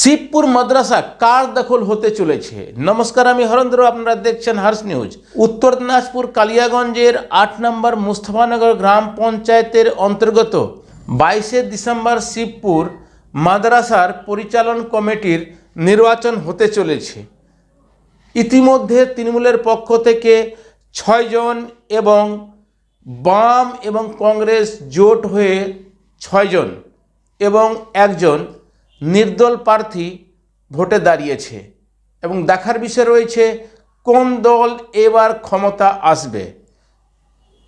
শিবপুর মাদ্রাসা কার দখল হতে চলেছে। নমস্কার, আমি হরেন্দ্র, আপনারা দেখছেন হার্স নিউজ উত্তর দিনাজপুর, কালিয়াগঞ্জের আট নম্বর মুস্তফানগর গ্রাম পঞ্চায়েতের অন্তর্গত বাইশে ডিসেম্বর শিবপুর মাদ্রাসার পরিচালন কমিটির নির্বাচন হতে চলেছে। ইতিমধ্যে তৃণমূলের পক্ষ থেকে ছয়জন এবং বাম এবং কংগ্রেস জোট হয়ে ছয়জন এবং একজন নির্দল প্রার্থী ভোটে দাঁড়িয়েছে এবং দেখার বিষয় রয়েছে কোন দল এবার ক্ষমতা আসবে।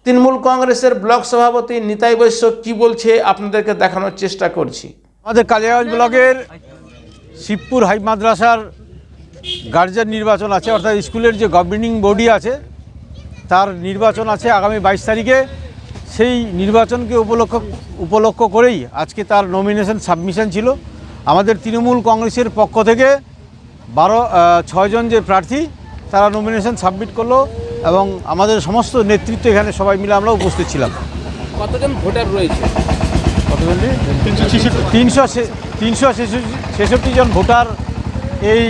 তৃণমূল কংগ্রেসের ব্লক সভাপতি নিতাই বৈশ্য কী বলছে আপনাদেরকে দেখানোর চেষ্টা করছি। আমাদের কালিয়াগঞ্জ ব্লকের শিবপুর হাই মাদ্রাসার গার্জেন নির্বাচন আছে, অর্থাৎ স্কুলের যে গভর্নিং বডি আছে, তার নির্বাচন আছে আগামী বাইশ তারিখে। সেই নির্বাচনকে উপলক্ষ উপলক্ষ করেই আজকে তার নমিনেশন সাবমিশন ছিল। আমাদের তৃণমূল কংগ্রেসের পক্ষ থেকে বারো ছয়জন যে প্রার্থী তারা নমিনেশন সাবমিট করল এবং আমাদের সমস্ত নেতৃত্ব এখানে সবাই মিলে আমরা উপস্থিত ছিলাম। কতজন ভোটার রয়েছে? তিনশো তিনশো ছেষট্টি জন ভোটার এই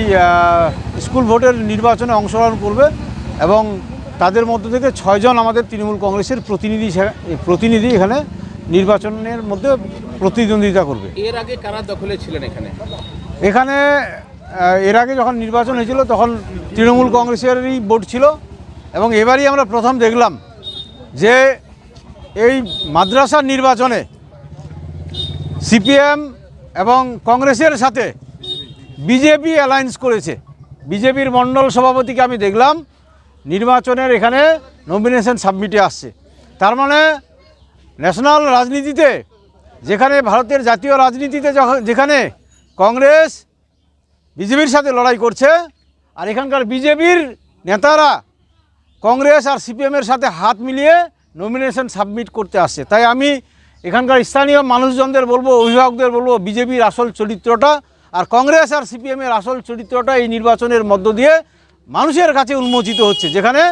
স্কুল ভোটের নির্বাচনে অংশগ্রহণ করবে এবং তাদের মধ্য থেকে ছয়জন আমাদের তৃণমূল কংগ্রেসের প্রতিনিধি সে- প্রতিনিধি এখানে নির্বাচনের মধ্যে প্রতিদ্বন্দ্বিতা করবে। এর আগে কারা দখলে ছিলেন এখানে? এখানে এর আগে যখন নির্বাচন হয়েছিল তখন তৃণমূল কংগ্রেসেরই ভোট ছিল এবং এবারই আমরা প্রথম দেখলাম যে এই মাদ্রাসার নির্বাচনে সিপিএম এবং কংগ্রেসের সাথে বিজেপি অ্যালায়েন্স করেছে। বিজেপির মণ্ডল সভাপতিকে আমি দেখলাম নির্বাচনের এখানে নমিনেশন সাবমিটে আসছে। তার মানে ন্যাশনাল রাজনীতিতে যেখানে ভারতের জাতীয় রাজনীতিতে যখন যেখানে কংগ্রেস, বিজেপির সাথে লড়াই করছে, আর এখানকার বিজেপির নেতারা কংগ্রেস আর সিপিএমের সাথে হাত মিলিয়ে নমিনেশন সাবমিট করতে আসছে। তাই আমি এখানকার স্থানীয় মানুষজনদের বলব, অভিভাবকদের বলব, বিজেপির আসল চরিত্রটা আর কংগ্রেস আর সিপিএমের আসল চরিত্রটা এই নির্বাচনের মধ্য দিয়ে মানুষের কাছে উন্মোচিত হচ্ছে। যেখানে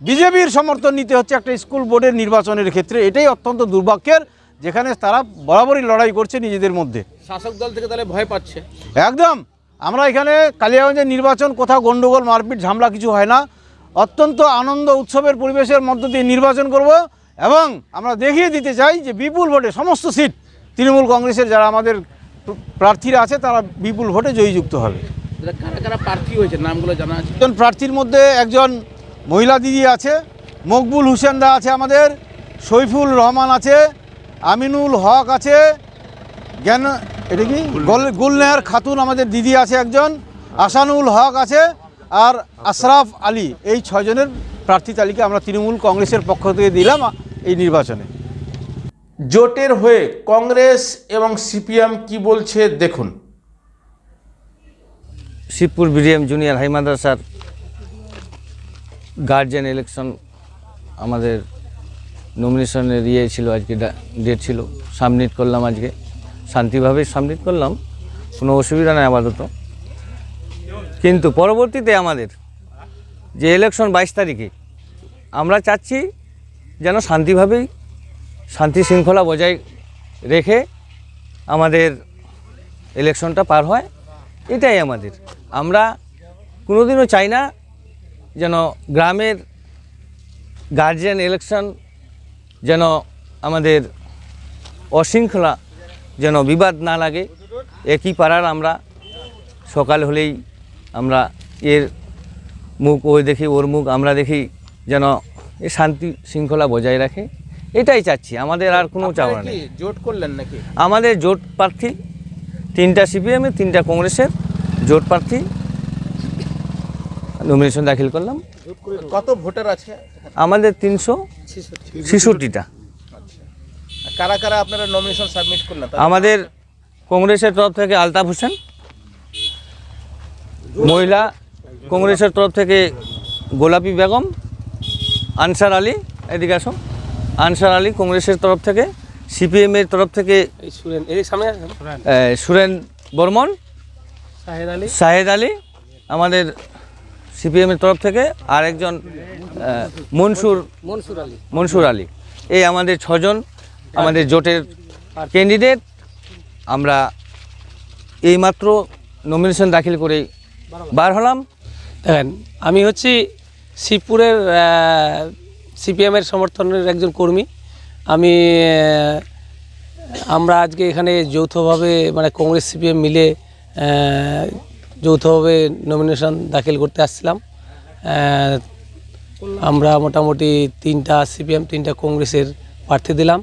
বিজেপির সমর্থন নিতে হচ্ছে একটা স্কুল বোর্ডের নির্বাচনের ক্ষেত্রে। এটাই অত্যন্ত দুর্ভাগ্যের যেখানে তারা বরাবরই লড়াই করছে নিজেদের মধ্যে। শাসক দল থেকে তাহলে ভয় পাচ্ছে? একদম। আমরা এখানে কালিয়াগঞ্জের নির্বাচন কোথাও গণ্ডগোল মারপিট ঝামলা কিছু হয় না। অত্যন্ত আনন্দ উৎসবের পরিবেশের মধ্য দিয়ে নির্বাচন করব এবং আমরা দেখিয়ে দিতে চাই যে বিপুল ভোটে সমস্ত সিট তৃণমূল কংগ্রেসের যারা আমাদের প্রার্থীরা আছে তারা বিপুল ভোটে জয়যুক্ত হবে। কারা কারা প্রার্থী হয়েছে? নামগুলো জানা আছে। একজন প্রার্থীর মধ্যে একজন মহিলা দিদি আছে মকবুল হোসেন দা আছে আমাদের সৈফুল রহমান আছে আমিনুল হক আছে জ্ঞান এটা কি? গোল- গুলনেহার খাতুন আমাদের দিদি আছে একজন আসানুল হক আছে আর আশরাফ আলী এই ছয়জনের প্রার্থী তালিকা আমরা তৃণমূল কংগ্রেসের পক্ষ থেকে দিলাম এই নির্বাচনে। জোটের হয়ে কংগ্রেস এবং সিপিএম কি বলছে দেখুন। শিবপুর বিডিএম জুনিয়র হাই মাদ্রাসার গার্জেন ইলেকশন আমাদের নমিনেশনের ইয়ে ছিল, আজকে ডেট ছিল সাবমিট করলাম আজকে। শান্তিভাবে সাবমিট করলাম, কোনো অসুবিধা নেই আপাতত। কিন্তু পরবর্তীতে আমাদের যে ইলেকশন বাইশ তারিখে, আমরা চাচ্ছি যেন শান্তিভাবেই শান্তি শৃঙ্খলা বজায় রেখে আমাদের ইলেকশনটা পার হয়। এটাই আমাদের। আমরা কোনোদিনও চাই না যেন গ্রামের গার্জিয়ান ইলেকশন যেন আমাদের অশৃঙ্খলা যেন বিবাদ না লাগে। একই পাড়ার আমরা সকাল হলেই আমরা এর মুখ ওই দেখি ওর মুখ আমরা দেখি যেন এ শান্তি শৃঙ্খলা বজায় রাখে। এটাই চাচ্ছি আমাদের আর কোনো চাওয়া নেই। জোট করলেন নাকি? আমাদের জোট প্রার্থী তিনটা সিপিএমের তিনটা কংগ্রেসের জোট প্রার্থী। নমিনেশন দাখিল করলাম। কত ভোটার আছে? আমাদের তিনশো। ছেষট্টিটা। কারা কারা আপনারা নমিনেশন সাবমিট করলেন? আমাদের কংগ্রেসের তরফ থেকে আলতাফ হোসেন মহিলা কংগ্রেসের তরফ থেকে গোলাপি বেগম আনসার আলী এদিকে আসো আনসার আলী কংগ্রেসের তরফ থেকে সিপিএমের তরফ থেকে সুরেন বর্মন শাহেদ আলী আমাদের সিপিএমের তরফ থেকে আর একজন মনসুর মনসুর আলী। মনসুর আলী। এই আমাদের ছজন আমাদের জোটের ক্যান্ডিডেট আমরা এইমাত্র নমিনেশন দাখিল করে বার হলাম। দেখেন আমি হচ্ছি শিবপুরের সিপিএমের সমর্থনের একজন কর্মী। আমি আমরা আজকে এখানে যৌথভাবে মানে কংগ্রেস সিপিএম মিলে যৌথভাবে নমিনেশন দাখিল করতে আসছিলাম। আমরা মোটামুটি তিনটা সিপিএম তিনটা কংগ্রেসের প্রার্থী দিলাম।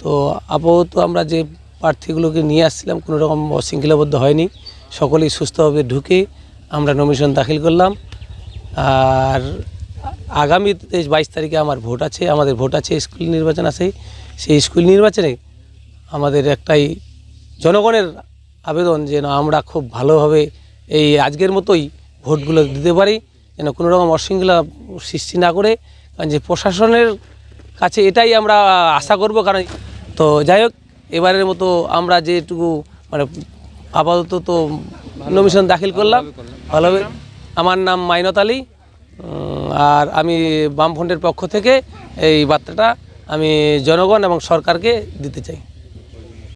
তো আপাতত আমরা যে প্রার্থীগুলোকে নিয়ে আসছিলাম কোনো রকম অশৃঙ্খলাবদ্ধ হয়নি। সকলেই সুস্থভাবে ঢুকে আমরা নমিনেশন দাখিল করলাম। আর আগামী তেইশ বাইশ তারিখে আমার ভোট আছে, আমাদের ভোট আছে, স্কুল নির্বাচন আছে। সেই স্কুল নির্বাচনে আমাদের একটাই জনগণের আবেদন যেন আমরা খুব ভালোভাবে এই আজকের মতোই ভোটগুলো দিতে পারি, যেন কোনো রকম অশৃঙ্খলা সৃষ্টি না করে, কারণ যে প্রশাসনের কাছে এটাই আমরা আশা করব, কারণ তো যাই হোক, এবারের মতো আমরা যেটুকু মানে আপাতত তো নমিশন দাখিল করলাম। ভালোভাবে আমার নাম মাইনত আলী আর আমি বামফ্রন্টের পক্ষ থেকে এই বার্তাটা আমি জনগণ এবং সরকারকে দিতে চাই।